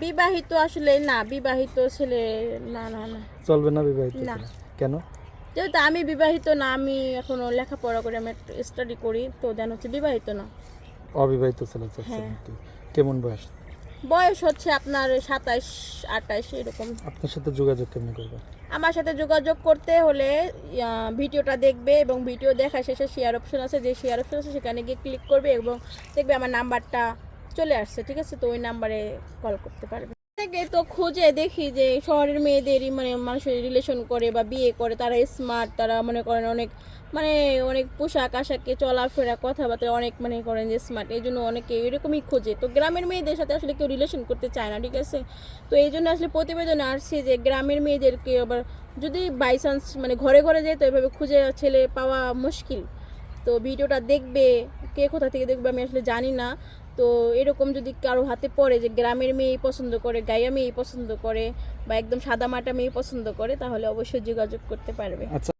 বিবাহিত আসলে না বিবাহিত ছেলে না না না। চলবে না বিবাহিত না। কেন? যেহেতু আমি বিবাহিত না আমি এখনও লেখাপড়া করে আমি স্টাডি করি তো দেন হচ্ছে বিবাহিত না। অবিবাহিত ছেলে চাচ্ছেন হ্যাঁ। কেমন বয়স? বয়স হচ্ছে আপনার সাতাইশ আঠাইশ এরকম। আপনার সাথে যোগাযোগ কেমনি করবে? আমার সাথে যোগাযোগ করতে হলে ভিডিওটা দেখবে এবং ভিডিও দেখা শেষে শেয়ার অপশন আছে। যে শেয়ার অপশন আছে সেখানে গিয়ে ক্লিক করবে এবং দেখবে আমার নাম্বারটা চলে আসছে, ঠিক আছে? তো ওই নাম্বারে কল করতে পারবে। থেকে তো খুঁজে দেখি যে শহরের মেয়েদেরই মানে মানুষের রিলেশন করে বা বিয়ে করে, তারা স্মার্ট তারা মনে করেন অনেক মানে অনেক পোশাক আশাকে, চলাফেরা, কথাবার্তা অনেক মানে করেন যে স্মার্ট এই জন্য অনেকে এরকমই খোঁজে। তো গ্রামের মেয়েদের সাথে আসলে কেউ রিলেশন করতে চায় না, ঠিক আছে? তো এই জন্য আসলে প্রতিবেদনে আসছে যে গ্রামের মেয়েদেরকে আবার যদি বাই চান্স মানে ঘরে ঘরে যেত এভাবে খুঁজে ছেলে পাওয়া মুশকিল। তো ভিডিওটা দেখবে, কে কোথা থেকে দেখবে আমি আসলে জানি না। তো এরকম যদি কারও হাতে পড়ে যে গ্রামের মেয়ে পছন্দ করে, গাইয়া মেয়ে পছন্দ করে, বা একদম সাদা মাটা মেয়ে পছন্দ করে, তাহলে অবশ্যই যোগাযোগ করতে পারবে। আচ্ছা